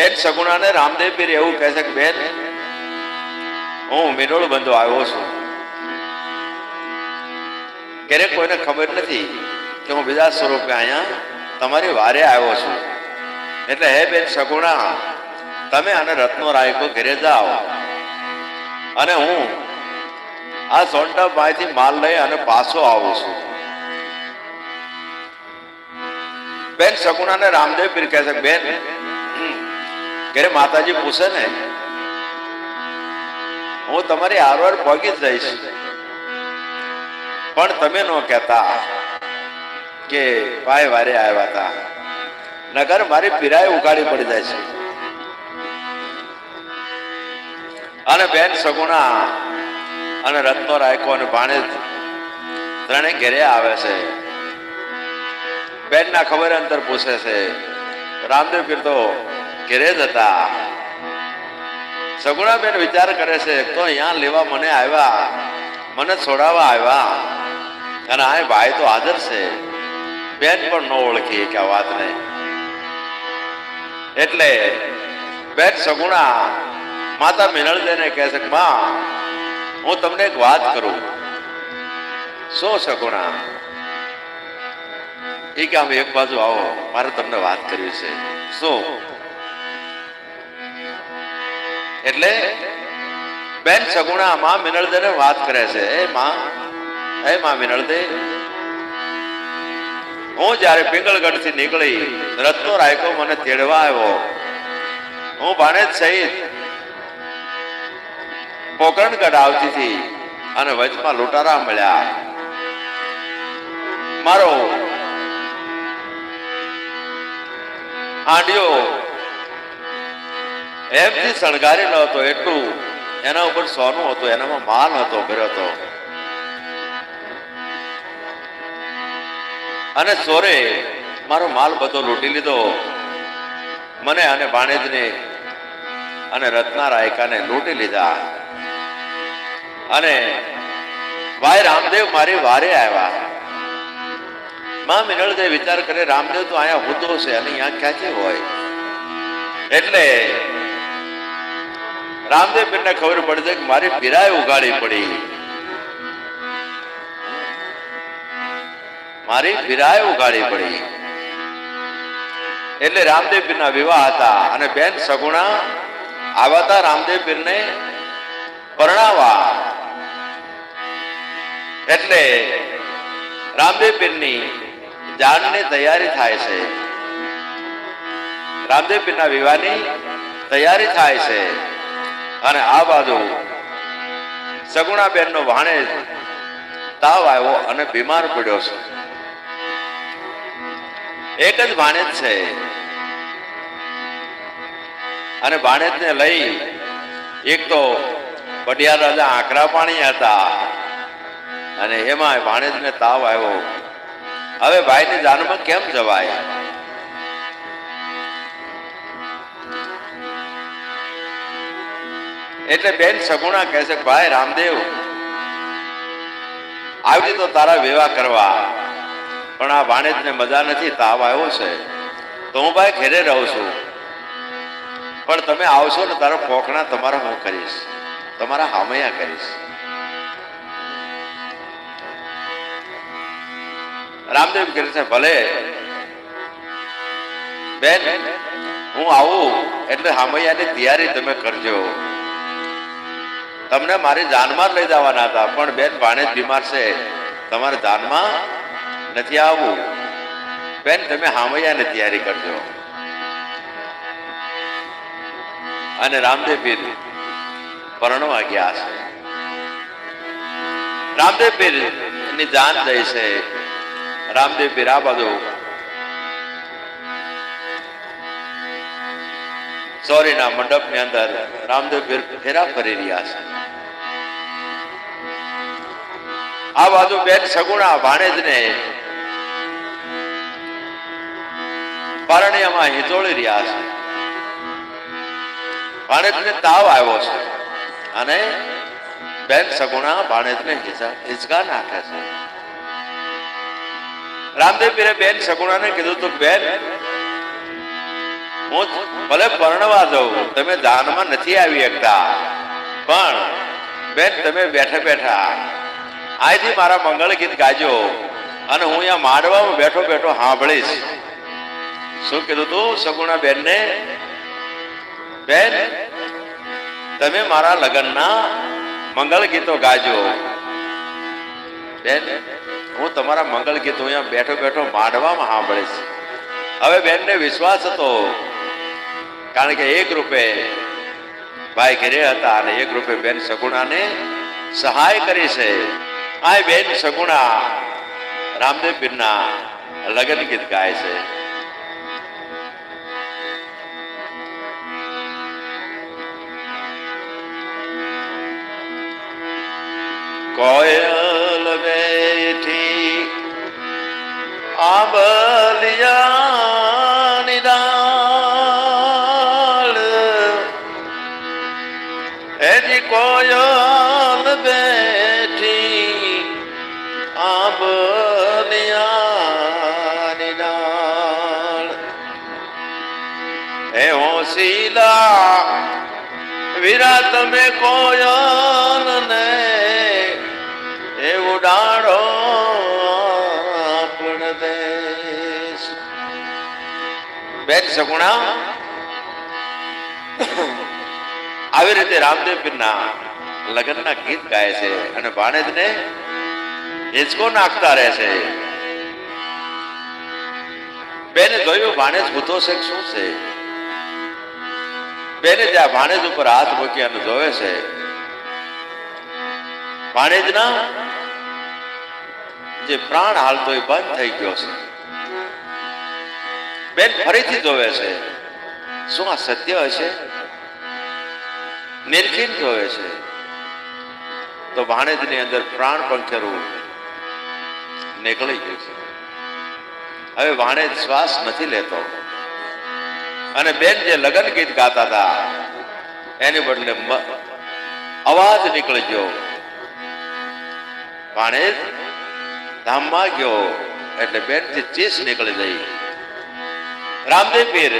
બેન સગુણાને રામદેવ પીર એવું કહે છે કે, બેન, હું મિનોળ બંધો આવ્યો છું. ક્યારેક કોઈને ખબર નથી કે હું બીજા સ્વરૂપે અહીંયા તમારી વારે આવ્યો છું. એટલે હે બેન સગુણા, તમે અને રત્નો રાયકો ઘરે જાઓ. અને હું આ સોંટા ભાઈથી માલ લઈ અને પાછો આવું છું. બેન સગુણાને રામદેવ પીર કહે છે બેન ઘરે માતાજી પૂછે ને, હું તમારી હારવાર પગી જ જઈશ પણ તમે ન કહેતા કે ભાઈ વારે આવ્યા હતા. નગર મારી પીરાય ઉગાડી પડી જાય છે. અને બેન સગુણા અને રત્નો રાયકો અને ભાણે ત્રણે ઘેરે આવે છે. બેન ના ખબર અંતર પૂછે છે, રામદેવ પીર ઘેરે જ હતા. સગુણા બેન વિચાર કરે છે, તો અહીંયા લેવા મને આવ્યા. મને છોડાવવા આવ્યા. અને આ ભાઈ તો હાજર છે. બેન પણ ન ઓળખી કે આ વાતને. એટલે બેન સગુણા, માતા મિનળદેને કહે છે માં, હું તમને એક વાત કરું. શું સગુણા? એ કે આમ એક બાજુ આવો, મારે તમને વાત કરવી છે. શું? એટલે બેન સગુણા માં મિનળદે વાત કરે છે, એ માં એ માં મિનળદે, હું જ્યારે પિંગળગઢથી નીકળી રત્નો રાયકો મને તેડવા આવ્યો. હું ભાણેજ સહિત પોકરણગઢ આવતી હતી અને વચમાં લૂંટારા મળ્યા. મારો આંડિયો એમથી શણગારી ન હતો, એટલું એના ઉપર સોનું હતું, એનામાં માલ હતો ભર્યો હતો અને સોરે મારો માલ બધો લૂંટી લીધો. મને અને ભાણેજને અને રત્ના રાયકાને લૂંટી લીધા. અને ભાઈ રામદેવ મારી વારે આવ્યા. માં મિનળદેવ વિચાર કરે, રામદેવ, તો અહીંયા હોતો છે અને અહીંયા ક્યાંથી હોય? એટલે રામદેવ પીરને ખબર પડશે કે મારી પીરાય ઉગાડી પડી. મારી પીરાય ઉગાડી પડી. એટલે રામદેવ પીરના વિવાહ હતા અને બેન સગુણા આવ્યા હતા રામદેવ પીરને પરણાવા એટલે રામદેવ પીરની જાણની તૈયારી થાય છે. રામદેવ પીરના વિવાહની તૈયારી થાય છે. અને આ બાજુ સગુણાબેન નો ભાણે તાવ આવ્યો અને બીમાર પડ્યો છે. એક જ ભાણેજ છે. અને ભાણેજને લઈ એક તો પટિયાર રાજા આકરા પાણી હતા અને એમાં ભાણેજને તાવ આવ્યો. હવે ભાઈની જાનમાં કેમ જવાય? એટલે બેન સગુણા કહે છે, ભાઈ, રામદેવ આવજે તો તારા વિવાહ કરવા, પણ આ ભાણેજને મજા નથી, તાવ આવ્યો છે. તો હું ભાઈ ઘેરે રહું છું. પણ તમે આવશો ને તારા પોખણા તમારા હું કરીશ, તમારા હામૈયા કરીશ. રામદેવ કહે છે, ભલે, બેન, હું આવું, એટલે હામૈયાની તૈયારી તમે કરજો. તમને મારી જાનમાં લઈ જવાના હતા. પણ બેન ભાણે જ બીમાર છે. તમારે જાનમાં નથી આવવું. બેન, તમે હામૈયાની તૈયારી કરજો. અને રામદેવ પીર પરણવા ગયા છે. રામદેવ પીરની જાન જાય છે. રામદેવ પીર આ બાજુ ચોરીના મંડપની અંદર રામદેવ ફેરા ફરી રહ્યા છે. આ બાજુ બેન સગુણા ભાણેજને પારણિયામાં હિંચોળી રહ્યા છે. ભાણેજને તાવ આવ્યો છે અને બેન સગુણા ભાણેજને હિંચા- હિંચકા નાખે છે. રામદેવ પીરે બેન સગુણાને કીધું તું, બેન હું ભલે પરણવા જઉં, તમે દાનમાં નથી આવી શકતા પણ બેન, તમે બેઠા બેઠા આજથી મારા મંગળ ગીત ગાજો અને હું અહીંયા માંડવામાં બેઠો બેઠો સાંભળીશ. શું કીધું તું સગુણા બેનને? બેન, તમે મારા લગ્નના મંગળ ગીતો ગાજો. બેન, હું તમારા મંગળ ગીતો અહીંયા બેઠો બેઠો માંડવામાં સાંભળીશ. હવે બેનને વિશ્વાસ હતો કારણ કે એક રૂપે ભાઈ ઘરે હતા અને એક રૂપે બેન સગુણાને સહાય કરી છે. આ બેન સગુણા રામદેવ પીરના લગ્ન ગીત ગાય છે. કોયલ બેઠી આંબલિયાની હોશીલા વીરા તમે કોયન ને એ ઉડાડો આપણ દેશ. બેન સગુણા, આવી રીતે રામદેવ પીરના લગ્નના ગીત ગાય છે અને ભાણેજને હિંચકો નાખતા રહે છે. બેને જોયું, ભાણેજ ભૂતો છે, શું છે? બેને જ્યાં ભાણેજ ઉપર હાથ મૂકી અને જોવે છે, ભાણેજના જે પ્રાણ હાલતો એ બંધ થઈ ગયો છે. બેન ફરીથી જોવે છે, શું આ સત્ય હશે? નિર્ખીન જોવે છે. તો ભાણેજની અંદર પ્રાણ પંખેરું નીકળી ગયું છે. હવે ભાણેજ શ્વાસ નથી લેતો. અને બેન જે લગ્ન ગીત ગાતા હતા, એની બદલે અવાજ નીકળી ગયો પાણી ધામમાં ગયો, એટલે બેનથી ચીસ નીકળી ગઈ. રામદેવ પીર,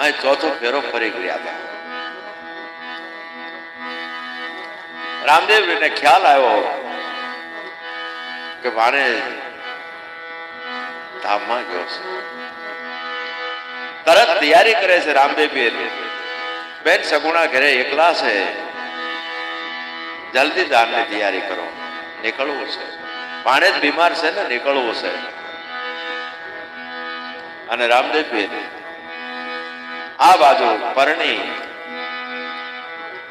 અહીં ચોથો ફેરો ફરી ગયા હતા. રામદેવ ને ખ્યાલ આવ્યો કે ભાણે ધામમાં ગયો છે. તરત તૈયારી કરે છે રામદેવ બેન. સગુણા ઘરે એકલા છે. જલ્દી દાનની તૈયારી કરો. નીકળવું છે. ભાણે જ બીમાર છે ને, નીકળવું છે. અને રામદેવ આ બાજુ પરણી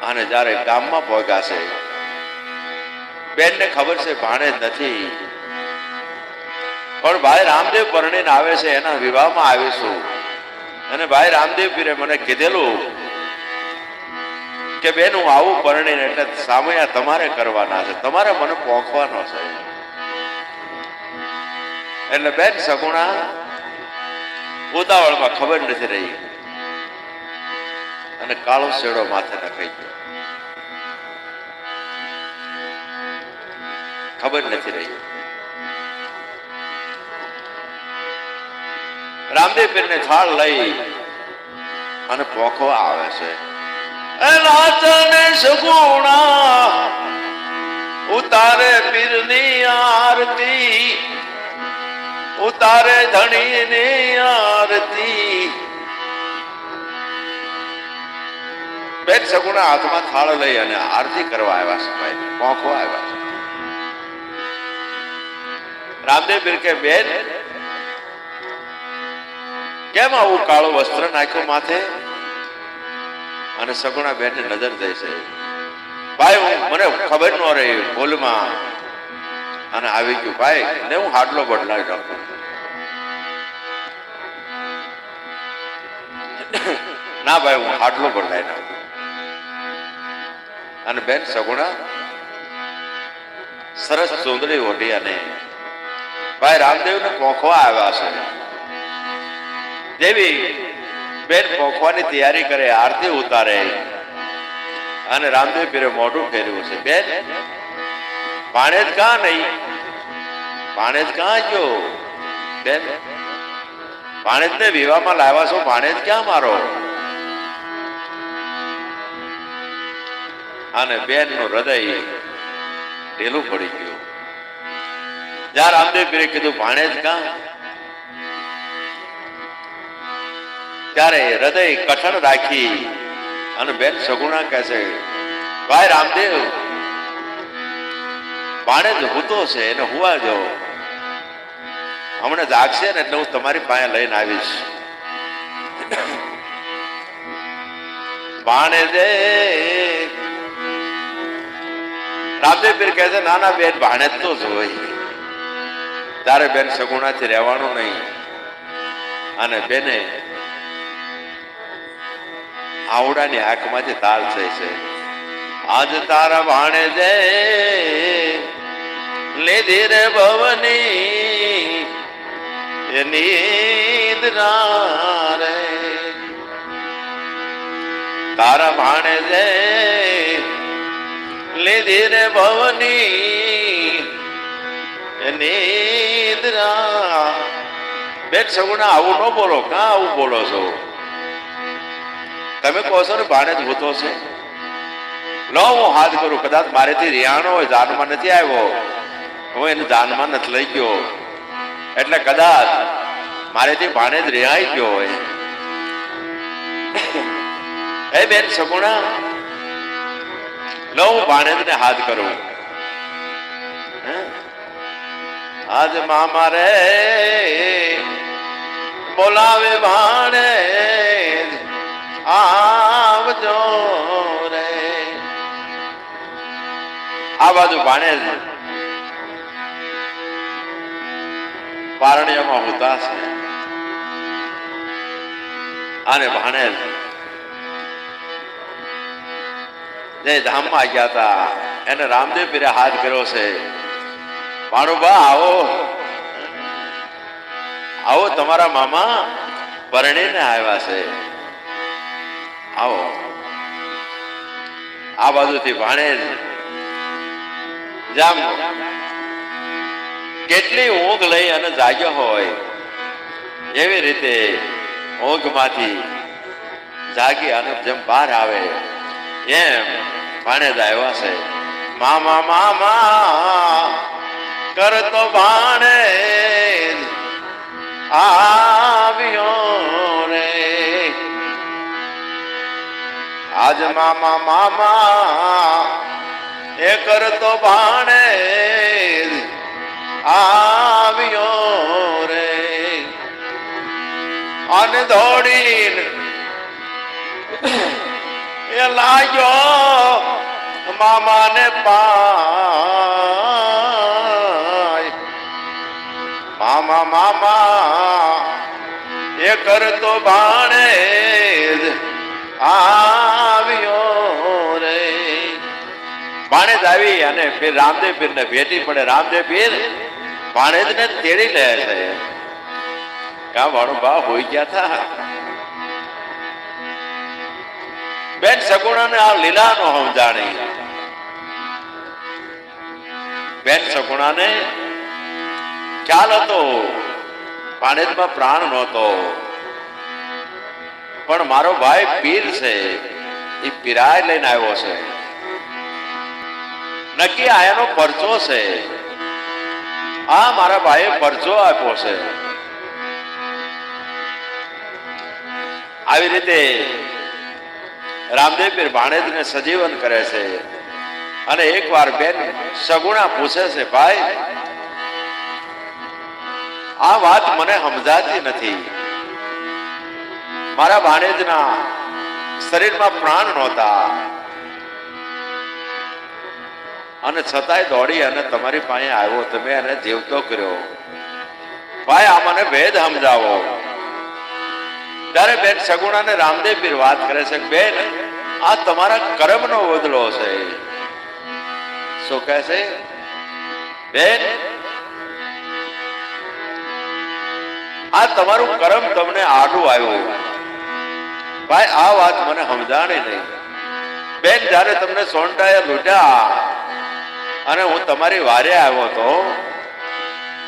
અને જ્યારે ગામમાં પહોંચાશે બેનને ખબર છે ભાણે જ નથી. પણ ભાઈ રામદેવ પરણીને આવે છે, એના વિવાહમાં આવીશું. અને ભાઈ રામદેવ પીરે મને કીધેલું કે બેન, હું આવું પરણીને એટલે સામયા તમારે કરવાના છે. તમારે મને પોંખવાનો છે. એટલે બેન, સગુણા, ઉતાવળમાં ખબર નથી રહી. અને કાળો શેડો માથે નખાઈ ગયો. ખબર નથી રહી. રામદેવ પીર ને થાળ લઈ અને પોખો આવે છે. નાચને સગુણા, ઉતારે પીરની આરતી, ઉતારે ધણીની આરતી. બેન સગુણા હાથમાં થાળ લઈ અને આરતી કરવા આવ્યા છે ભાઈ. પોખો આવ્યા છે. રામદેવ પીર કે બેન કેમ આવું કાળું વસ્ત્ર નાખ્યું માથે? અને સગુણા બેન નજર થઈ છે. ભાઈ, હું મને ખબર ન રહી ભૂલમાં. અને આવી ગયું. ભાઈ, ને હું હાડલો બદલાવી નાખું. ના ભાઈ, હું હાડલો બદલાવી નાખું. અને બેન સગુણા, સરસ ચૂંદડી ઓઢી અને ભાઈ રામદેવ ને કોખવા આવ્યા છે. દેવી બેન પોખવાની તૈયારી કરે, આરતી ઉતારે. અને રામદેવ પીરે મોઢું ફેર્યું છે. બેન પાણેજ કાં નહીં? પાણેજ કાં જો? બેન ભાણેજને વિવાહમાં લાવ્યા છો ભાણેજ ક્યાં મારો? અને બેનનું હૃદય ઢીલું પડી ગયું. જ્યાં રામદેવ પીરે કીધું ભાણેજ કાં? ત્યારે હૃદય કઠણ રાખી અને બેન સગુણા કહે છે, ભાઈ રામદેવ ભાણેજ હૂતો છે, એને હુવા જો હમણાં જાગશે ને એટલે હું તમારી પાસે લઈને આવીશ. ભાણેજે રામદેવ પીર કહે છે નાના બેન ભાણે તો જ હોય તારે બેન સગુણાથી રહેવાનું નહીં. અને બેને આવડાની આંખમાંથી તાલ થઈ છે. આજ તારા ભાણે જય લીધી રે ભવની, એ નીંદ રે. તારા ભાણે જય લીધી રે ભવની, એ નીંદ ના. બેન સગુણા, આવું ન બોલો, કાં આવું બોલો છો? તમે કહો છો ને ભાણે જ ભૂતો છે. લો હું હાથ કરું કદાચ મારેથી રિયાણો હોય, જાનમાં નથી આવ્યો. હું એને જાનમાં નથી લઈ ગયો. એટલે કદાચ મારેથી ભાણે જ રિહાઈ ગયો હોય. એ બેન સગુણા લો હું ભાણેજ ને હાથ કરું? આજ મામા રે બોલાવે ભાણે આવજો રે. આ બાજુ ભાણેજ પારણિયામાં હોતા છે. અને ભાણેજ. જે ધામમાં ગયા હતા એને રામદેવ પીરે હાથ કર્યો છે. ભાણુભા આવો. આવો તમારા મામા પરણીને આવ્યા છે. આવો. આ બાજુથી ભાણેજ જામ કેટલી ઊંઘ લઈ અને જાગ્યો હોય, એવી રીતે ઊંઘમાંથી જાગી અને જેમ બહાર આવે, એમ ભાણેજ આવ્યા છે. મામા મામા કરતો ભાણે આવ્યો આજ મામા મામા, એ કરતો ભાણે આવ્યો રે. અને દોડીને એ લાગ્યો મામાને પાય. મામા મામા, એ કરતો ભાણે આવ્યો રે. ભાણેજ આવી અને ફિર રામદેવ પીર ને ભેટી પડે. રામદેવ પીર ભાણેજ ને તેડી લે છે. કા ભાણું બા હોઈ ગયા થા? બેન સગુણા ને આ લીલા નો સમજાણી. બેન સગુણા ને ખ્યાલ હતો. ભાણેજમાં પ્રાણ નહોતો. પણ મારો ભાઈ પીર છે. એ પીરાય લઈને આવ્યો છે. નક્કી આયાનો પરચો છે. આ મારા ભાઈએ પરચો આપ્યો છે. આવી રીતે રામદેવ પીર ભાણેજને સજીવન કરે છે. અને એકવાર બેન સગુણા પૂછે છે, ભાઈ, આ વાત મને સમજાતી નથી. મારા ભાણેજના શરીરમાં પ્રાણ નહોતા. અને છતાંય દોડી અને તમારી પાસે આવ્યો તમે એને જીવતો કર્યો. ભાઈ, આ મને ભેદ સમજાવો. ત્યારે બેન સગુણા ને રામદેવ પીર વાત કરે છે બેન, આ તમારા કર્મનો બદલો છે. શું કહે છે? બેન, આ તમારું કર્મ તમને આડું આવ્યું. ભાઈ, આ વાત મને સમજાણી નહીં. બેન, જ્યારે તમને સોનટાએ લૂટ્યા અને હું તમારી વારે આવ્યો હતો,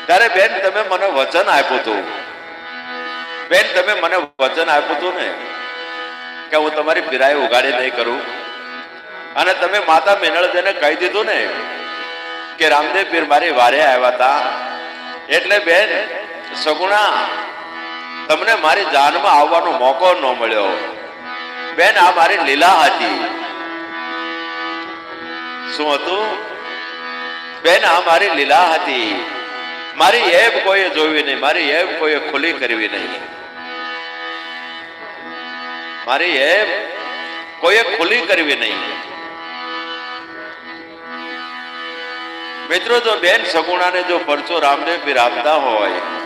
ત્યારે બેન, તમે મને વચન આપ્યું હતું. બેન, તમે મને વચન આપ્યું હતું ને, કે હું તમારી પીરાય ઉગાડી નહીં કરું. અને તમે માતા મેનળદેને કહી દીધું ને, કે રામદેવ પીર મારી વારે આવ્યા હતા. એટલે બેન, સગુણા તમને મારી જાનમાં આવવાનો મોકો ન મળ્યો. બેન, આ મારી લીલા હતી. શું હતું? બેન, આ મારી લીલા હતી. મારી એબ કોઈએ જોવી નહીં, મારી એબ કોઈએ ખુલી કરવી નહીં. મારી એબ કોઈએ ખુલી કરવી નહીં. મિત્રો, જો બેન, સગુણાને જો પરચો રામદેવ આપતા હોય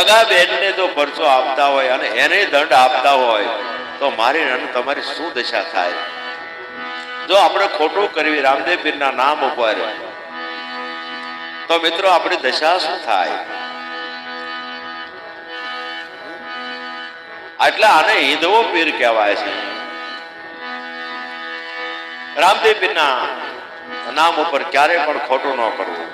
અગા બેનને જો પરચો આપતા હોય અને એને દંડ આપતા હોય, તો મારી અને તમારી શું દશા થાય? જો આપણે ખોટું કરવી રામદેવ પીરના નામ ઉપર, તો મિત્રો આપણી દશા શું થાય? એટલે આને હિંદવો પીર કહેવાય છે. રામદેવ પીરના નામ ઉપર ક્યારે પણ ખોટું ન કરવું.